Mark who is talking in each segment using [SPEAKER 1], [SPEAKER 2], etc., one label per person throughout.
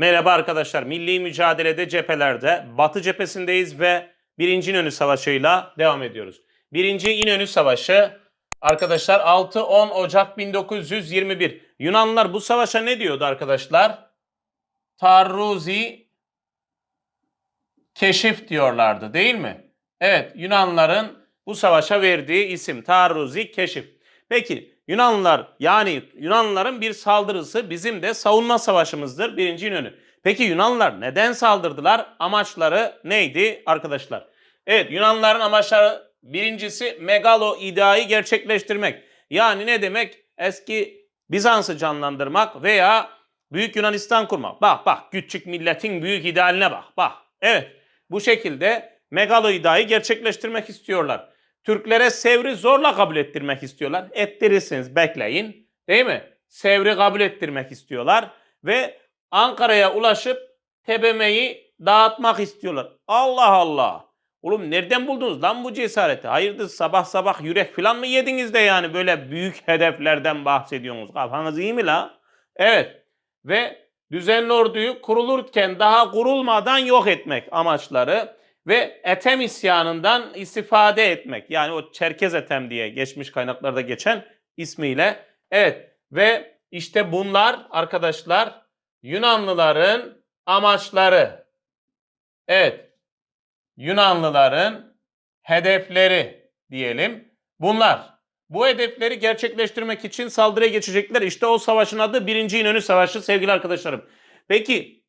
[SPEAKER 1] Merhaba arkadaşlar. Milli mücadelede cephelerde Batı cephesindeyiz ve 1. İnönü Savaşı'yla devam ediyoruz. 1. İnönü Savaşı arkadaşlar 6-10 Ocak 1921. Yunanlılar bu savaşa ne diyordu arkadaşlar? Tarruzi keşif diyorlardı değil mi? Evet Yunanlıların bu savaşa verdiği isim Tarruzi keşif. Peki Yunanlılar yani Yunanlıların bir saldırısı bizim de savunma savaşımızdır birinci İnönü. Peki Yunanlılar neden saldırdılar? Amaçları neydi arkadaşlar? Evet Yunanlıların amaçları birincisi megalo ideayı gerçekleştirmek. Yani ne demek? Eski Bizans'ı canlandırmak veya Büyük Yunanistan kurmak. Bak bak küçük milletin büyük idealine bak. Bak evet bu şekilde megalo ideayı gerçekleştirmek istiyorlar. Türklere Sevr'i zorla kabul ettirmek istiyorlar. Ettirirsiniz bekleyin. Değil mi? Sevr'i kabul ettirmek istiyorlar. Ve Ankara'ya ulaşıp TBMM'yi dağıtmak istiyorlar. Allah Allah. Oğlum nereden buldunuz lan bu cesareti? Hayırdır sabah sabah yürek falan mı yediniz de yani böyle büyük hedeflerden bahsediyorsunuz? Kafanız iyi mi la? Evet. Ve düzenli orduyu kurulurken daha kurulmadan yok etmek amaçları ve Etem isyanından istifade etmek. Yani o Çerkez Etem diye geçmiş kaynaklarda geçen ismiyle. Evet ve işte bunlar arkadaşlar Yunanlıların amaçları. Evet. Yunanlıların hedefleri diyelim. Bunlar. Bu hedefleri gerçekleştirmek için saldırıya geçecekler. İşte o savaşın adı 1. İnönü Savaşı sevgili arkadaşlarım. Peki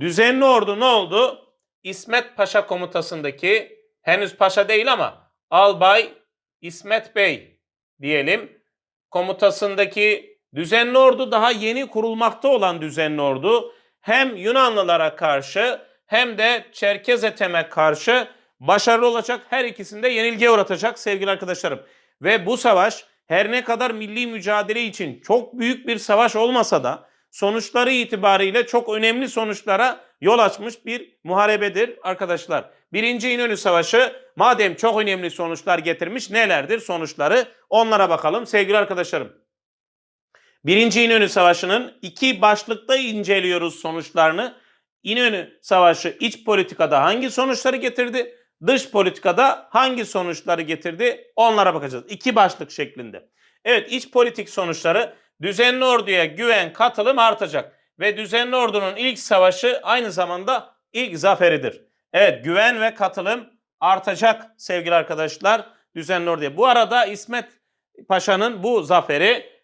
[SPEAKER 1] düzenli ordu ne oldu? İsmet Paşa komutasındaki henüz paşa değil ama Albay İsmet Bey diyelim komutasındaki düzenli ordu daha yeni kurulmakta olan düzenli ordu hem Yunanlılara karşı hem de Çerkez Ethem'e karşı başarılı olacak her ikisinde yenilgiye uğratacak sevgili arkadaşlarım. Ve bu savaş her ne kadar milli mücadele için çok büyük bir savaş olmasa da sonuçları itibariyle çok önemli sonuçlara yol açmış bir muharebedir arkadaşlar. Birinci İnönü Savaşı madem çok önemli sonuçlar getirmiş nelerdir sonuçları onlara bakalım sevgili arkadaşlarım. Birinci İnönü Savaşı'nın iki başlıkta inceliyoruz sonuçlarını. İnönü Savaşı iç politikada hangi sonuçları getirdi? Dış politikada hangi sonuçları getirdi? Onlara bakacağız. İki başlık şeklinde. Evet iç politik sonuçları düzenli orduya güven, katılım artacak. Ve düzenli ordunun ilk savaşı aynı zamanda ilk zaferidir. Evet güven ve katılım artacak sevgili arkadaşlar düzenli orduya. Bu arada İsmet Paşa'nın bu zaferi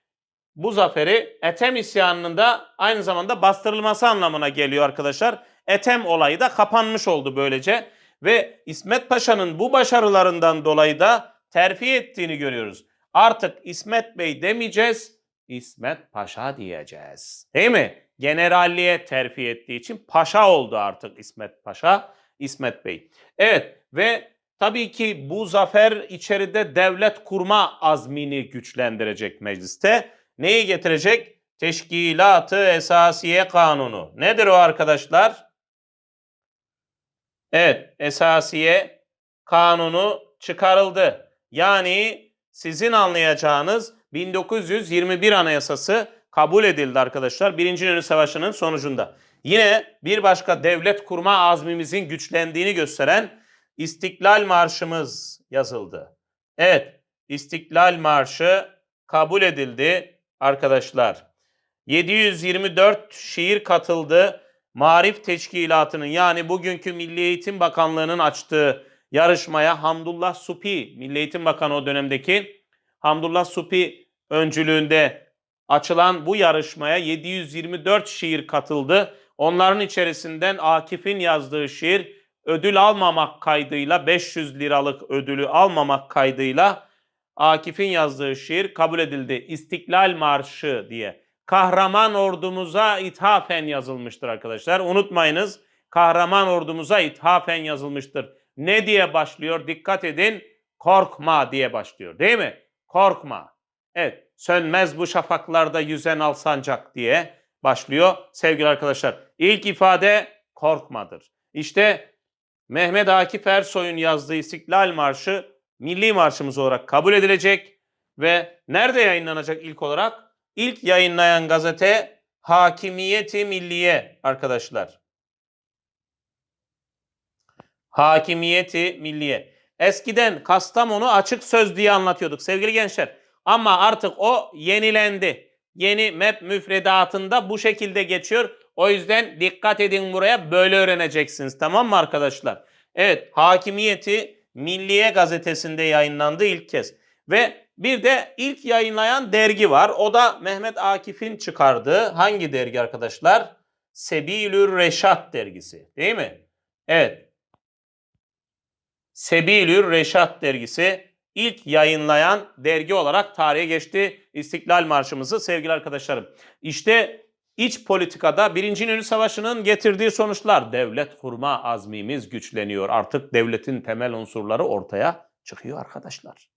[SPEAKER 1] bu zaferi Etem isyanının da aynı zamanda bastırılması anlamına geliyor arkadaşlar. Etem olayı da kapanmış oldu böylece ve İsmet Paşa'nın bu başarılarından dolayı da terfi ettiğini görüyoruz. Artık İsmet Bey demeyeceğiz, İsmet Paşa diyeceğiz. Değil mi? Generalliğe terfi ettiği için paşa oldu artık İsmet Paşa, İsmet Bey. Evet ve tabii ki bu zafer içeride devlet kurma azmini güçlendirecek mecliste. Neyi getirecek? Teşkilat-ı Esasiye Kanunu. Nedir o arkadaşlar? Evet, Esasiye Kanunu çıkarıldı. Yani sizin anlayacağınız 1921 Anayasası kabul edildi arkadaşlar. Birinci İnönü Savaşı'nın sonucunda. Yine bir başka devlet kurma azmimizin güçlendiğini gösteren İstiklal Marşımız yazıldı. Evet, İstiklal Marşı kabul edildi arkadaşlar. 724 şiir katıldı. Marif Teşkilatı'nın yani bugünkü Milli Eğitim Bakanlığı'nın açtığı yarışmaya Hamdullah Supi, Milli Eğitim Bakanı o dönemdeki Hamdullah Supi öncülüğünde açılan bu yarışmaya 724 şiir katıldı. Onların içerisinden Akif'in yazdığı şiir ödül almamak kaydıyla 500 liralık ödülü almamak kaydıyla Akif'in yazdığı şiir kabul edildi. İstiklal Marşı diye. Kahraman ordumuza ithafen yazılmıştır arkadaşlar. Unutmayınız kahraman ordumuza ithafen yazılmıştır. Ne diye başlıyor? Dikkat edin. Korkma diye başlıyor değil mi? Korkma. Evet sönmez bu şafaklarda yüzen al sancak diye başlıyor sevgili arkadaşlar. İlk ifade korkmadır. İşte Mehmet Akif Ersoy'un yazdığı İstiklal Marşı milli marşımız olarak kabul edilecek ve nerede yayınlanacak ilk olarak? İlk yayınlayan gazete hakimiyeti milliye arkadaşlar. Hakimiyeti milliye. Eskiden Kastamonu açık söz diye anlatıyorduk sevgili gençler. Ama artık o yenilendi. Yeni MEP müfredatında bu şekilde geçiyor. O yüzden dikkat edin buraya böyle öğreneceksiniz tamam mı arkadaşlar? Evet Hakimiyeti Milliye gazetesinde yayınlandı ilk kez. Ve bir de ilk yayınlayan dergi var. O da Mehmet Akif'in çıkardığı hangi dergi arkadaşlar? Sebilür Reşat dergisi değil mi? Evet. Sebilür Reşat dergisi ilk yayınlayan dergi olarak tarihe geçti İstiklal Marşımızı sevgili arkadaşlarım. İşte iç politikada Birinci İnönü Savaşı'nın getirdiği sonuçlar. Devlet kurma azmimiz güçleniyor. Artık devletin temel unsurları ortaya çıkıyor arkadaşlar.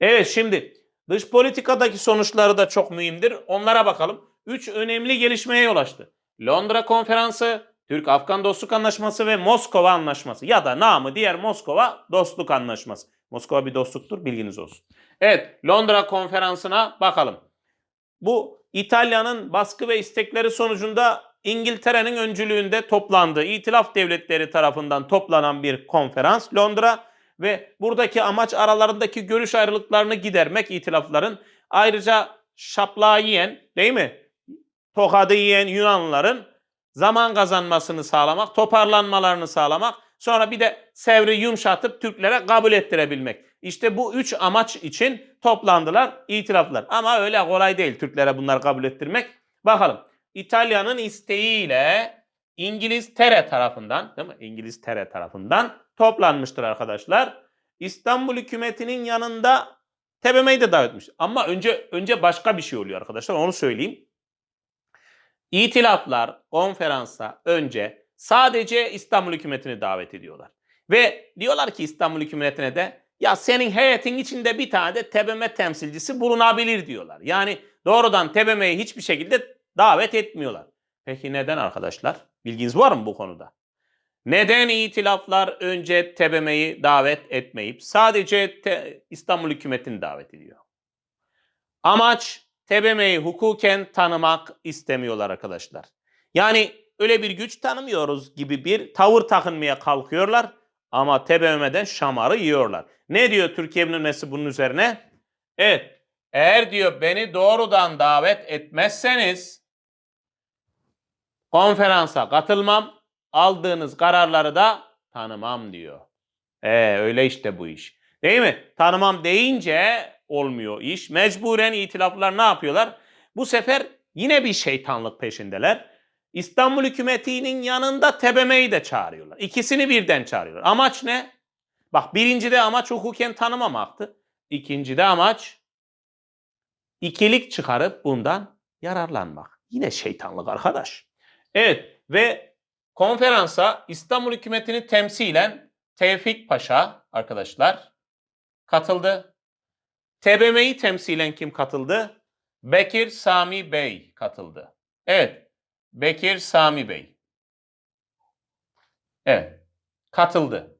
[SPEAKER 1] Evet şimdi dış politikadaki sonuçları da çok mühimdir. Onlara bakalım. Üç önemli gelişmeye yol açtı. Londra Konferansı, Türk-Afgan Dostluk Anlaşması ve Moskova Anlaşması ya da namı diğer Moskova Dostluk Anlaşması. Moskova bir dostluktur bilginiz olsun. Evet Londra Konferansı'na bakalım. Bu İtalya'nın baskı ve istekleri sonucunda İngiltere'nin öncülüğünde toplandığı İtilaf devletleri tarafından toplanan bir konferans Londra ve buradaki amaç aralarındaki görüş ayrılıklarını gidermek itilafların ayrıca şaplağı yiyen değil mi? Tokadı yiyen Yunanlıların zaman kazanmasını sağlamak, toparlanmalarını sağlamak, sonra bir de sevri yumuşatıp Türklere kabul ettirebilmek. İşte bu üç amaç için toplandılar itilaflar. Ama öyle kolay değil Türklere bunları kabul ettirmek. Bakalım İtalya'nın isteğiyle İngiliz Tere tarafından, değil mi? İngiliz Tere tarafından toplanmıştır arkadaşlar. İstanbul hükümetinin yanında TBMM'yi de davet etmiş. Ama önce önce başka bir şey oluyor arkadaşlar. Onu söyleyeyim. İtilaflar konferansa önce sadece İstanbul hükümetini davet ediyorlar. Ve diyorlar ki İstanbul hükümetine de ya senin heyetin içinde bir tane de TBMM temsilcisi bulunabilir diyorlar. Yani doğrudan TBMM'yi hiçbir şekilde davet etmiyorlar. Peki neden arkadaşlar? Bilginiz var mı bu konuda? Neden itilaflar önce TBMM'yi davet etmeyip sadece İstanbul hükümetini davet ediyor? Amaç TBMM'yi hukuken tanımak istemiyorlar arkadaşlar. Yani öyle bir güç tanımıyoruz gibi bir tavır takınmaya kalkıyorlar ama TBMM'den şamarı yiyorlar. Ne diyor Türkiye Büyük bunun üzerine? Evet, eğer diyor beni doğrudan davet etmezseniz konferansa katılmam, aldığınız kararları da tanımam diyor. E öyle işte bu iş. Değil mi? Tanımam deyince olmuyor iş. Mecburen itilaflar ne yapıyorlar? Bu sefer yine bir şeytanlık peşindeler. İstanbul hükümetinin yanında TBMM'yi de çağırıyorlar. İkisini birden çağırıyorlar. Amaç ne? Bak birincide amaç hukuken tanımamaktı. İkincide amaç ikilik çıkarıp bundan yararlanmak. Yine şeytanlık arkadaş. Evet ve konferansa İstanbul hükümetini temsilen Tevfik Paşa arkadaşlar katıldı. TBMM'yi temsilen kim katıldı? Bekir Sami Bey katıldı. Evet. Bekir Sami Bey. Evet. Katıldı.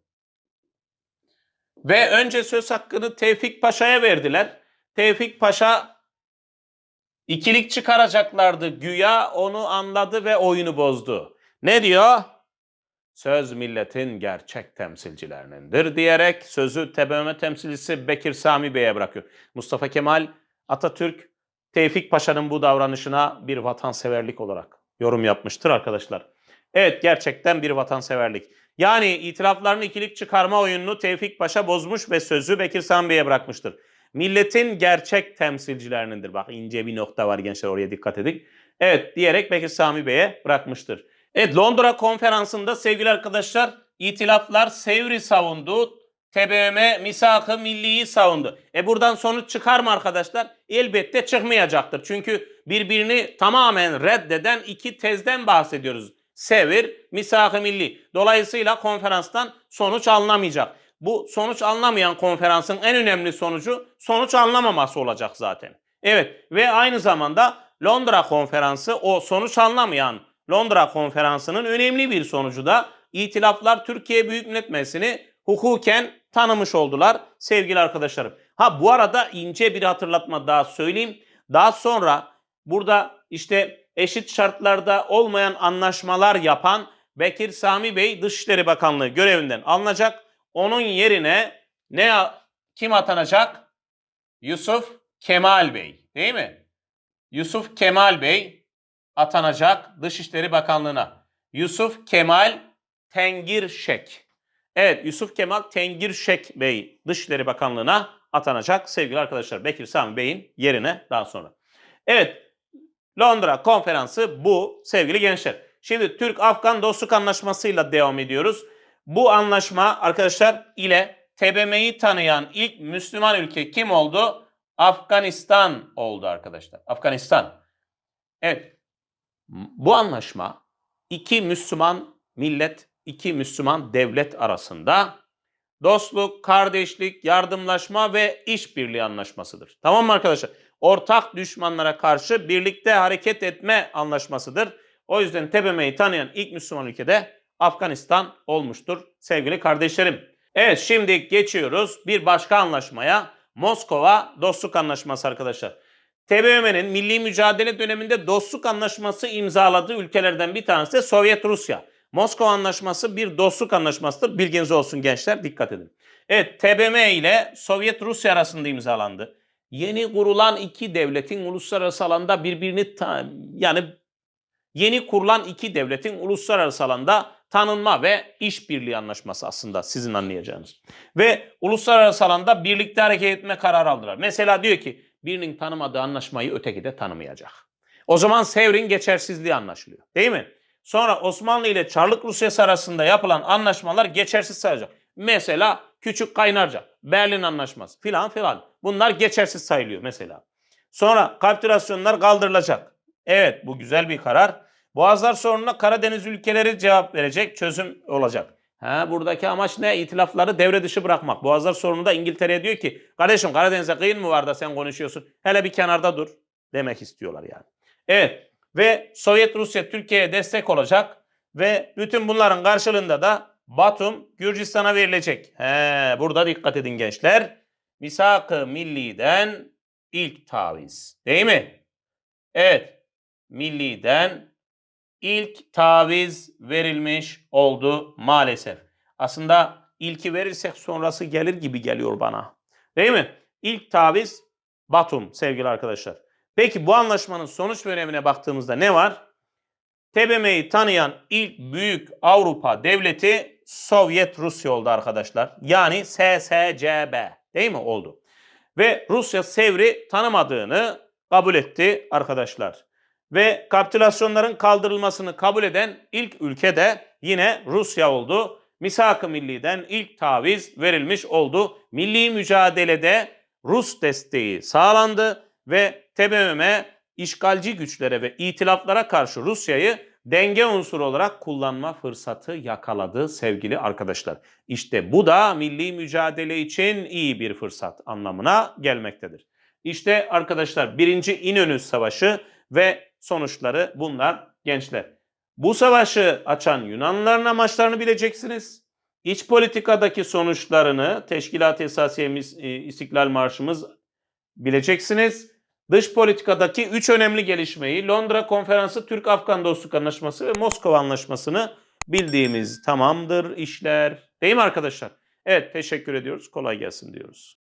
[SPEAKER 1] Ve önce söz hakkını Tevfik Paşa'ya verdiler. Tevfik Paşa ikilik çıkaracaklardı. Güya onu anladı ve oyunu bozdu. Ne diyor? Söz milletin gerçek temsilcilerinindir diyerek sözü TBMM temsilcisi Bekir Sami Bey'e bırakıyor. Mustafa Kemal Atatürk Tevfik Paşa'nın bu davranışına bir vatanseverlik olarak yorum yapmıştır arkadaşlar. Evet gerçekten bir vatanseverlik. Yani itiraflarını ikilik çıkarma oyununu Tevfik Paşa bozmuş ve sözü Bekir Sami Bey'e bırakmıştır. Milletin gerçek temsilcilerinindir. Bak ince bir nokta var gençler oraya dikkat edin. Evet diyerek Bekir Sami Bey'e bırakmıştır. Evet Londra konferansında sevgili arkadaşlar itilaflar Sevri savundu. TBMM misak-ı milliyi savundu. E buradan sonuç çıkar mı arkadaşlar? Elbette çıkmayacaktır. Çünkü birbirini tamamen reddeden iki tezden bahsediyoruz. Sevir, misak-ı milli. Dolayısıyla konferanstan sonuç alınamayacak. Bu sonuç alınamayan konferansın en önemli sonucu sonuç alınamaması olacak zaten. Evet ve aynı zamanda Londra konferansı o sonuç alınamayan Londra konferansının önemli bir sonucu da itilaflar Türkiye Büyük Millet Meclisi'ni hukuken tanımış oldular sevgili arkadaşlarım. Ha bu arada ince bir hatırlatma daha söyleyeyim. Daha sonra burada işte eşit şartlarda olmayan anlaşmalar yapan Bekir Sami Bey Dışişleri Bakanlığı görevinden alınacak. Onun yerine ne kim atanacak? Yusuf Kemal Bey, değil mi? Yusuf Kemal Bey atanacak Dışişleri Bakanlığı'na. Yusuf Kemal Tengirşek. Evet Yusuf Kemal Tengirşek Bey Dışişleri Bakanlığı'na atanacak sevgili arkadaşlar. Bekir Sami Bey'in yerine daha sonra. Evet Londra konferansı bu sevgili gençler. Şimdi Türk-Afgan dostluk anlaşmasıyla devam ediyoruz. Bu anlaşma arkadaşlar ile TBMM'yi tanıyan ilk Müslüman ülke kim oldu? Afganistan oldu arkadaşlar. Afganistan. Evet. Bu anlaşma iki Müslüman millet, iki Müslüman devlet arasında dostluk, kardeşlik, yardımlaşma ve işbirliği anlaşmasıdır. Tamam mı arkadaşlar? Ortak düşmanlara karşı birlikte hareket etme anlaşmasıdır. O yüzden TBMM'yi tanıyan ilk Müslüman ülkede Afganistan olmuştur sevgili kardeşlerim. Evet şimdi geçiyoruz bir başka anlaşmaya. Moskova Dostluk Anlaşması arkadaşlar. TBMM'nin milli mücadele döneminde dostluk anlaşması imzaladığı ülkelerden bir tanesi de Sovyet Rusya. Moskova Anlaşması bir dostluk anlaşmasıdır. Bilginiz olsun gençler dikkat edin. Evet TBMM ile Sovyet Rusya arasında imzalandı. Yeni kurulan iki devletin uluslararası alanda birbirini ta- yani yeni kurulan iki devletin uluslararası alanda tanınma ve işbirliği anlaşması aslında sizin anlayacağınız. Ve uluslararası alanda birlikte hareket etme kararı aldılar. Mesela diyor ki birinin tanımadığı anlaşmayı öteki de tanımayacak. O zaman Sevr'in geçersizliği anlaşılıyor. Değil mi? Sonra Osmanlı ile Çarlık Rusyası arasında yapılan anlaşmalar geçersiz sayılacak. Mesela Küçük Kaynarca, Berlin Anlaşması filan filan. Bunlar geçersiz sayılıyor mesela. Sonra kapitülasyonlar kaldırılacak. Evet bu güzel bir karar. Boğazlar sorununa Karadeniz ülkeleri cevap verecek, çözüm olacak. Ha, buradaki amaç ne? İtilafları devre dışı bırakmak. Boğazlar sorununda İngiltere'ye diyor ki kardeşim Karadeniz'e kıyın mı var da sen konuşuyorsun? Hele bir kenarda dur demek istiyorlar yani. Evet ve Sovyet Rusya Türkiye'ye destek olacak ve bütün bunların karşılığında da Batum Gürcistan'a verilecek. He, burada dikkat edin gençler. Misak-ı Milli'den ilk taviz. Değil mi? Evet. Milli'den ilk taviz verilmiş oldu maalesef. Aslında ilki verirsek sonrası gelir gibi geliyor bana. Değil mi? İlk taviz Batum sevgili arkadaşlar. Peki bu anlaşmanın sonuç önemine baktığımızda ne var? TBMM'yi tanıyan ilk büyük Avrupa devleti Sovyet Rusya oldu arkadaşlar. Yani SSCB değil mi oldu? Ve Rusya Sevr'i tanımadığını kabul etti arkadaşlar. Ve kapitülasyonların kaldırılmasını kabul eden ilk ülke de yine Rusya oldu. Misak-ı Milli'den ilk taviz verilmiş oldu. Milli mücadelede Rus desteği sağlandı ve TBMM işgalci güçlere ve itilaflara karşı Rusya'yı denge unsuru olarak kullanma fırsatı yakaladı sevgili arkadaşlar. İşte bu da milli mücadele için iyi bir fırsat anlamına gelmektedir. İşte arkadaşlar birinci İnönü Savaşı ve sonuçları bunlar gençler. Bu savaşı açan Yunanlıların amaçlarını bileceksiniz. İç politikadaki sonuçlarını Teşkilat-ı Esasiyemiz, e, İstiklal Marşımız bileceksiniz. Dış politikadaki üç önemli gelişmeyi Londra Konferansı Türk-Afgan Dostluk Anlaşması ve Moskova Anlaşması'nı bildiğimiz tamamdır işler. Değil mi arkadaşlar? Evet teşekkür ediyoruz. Kolay gelsin diyoruz.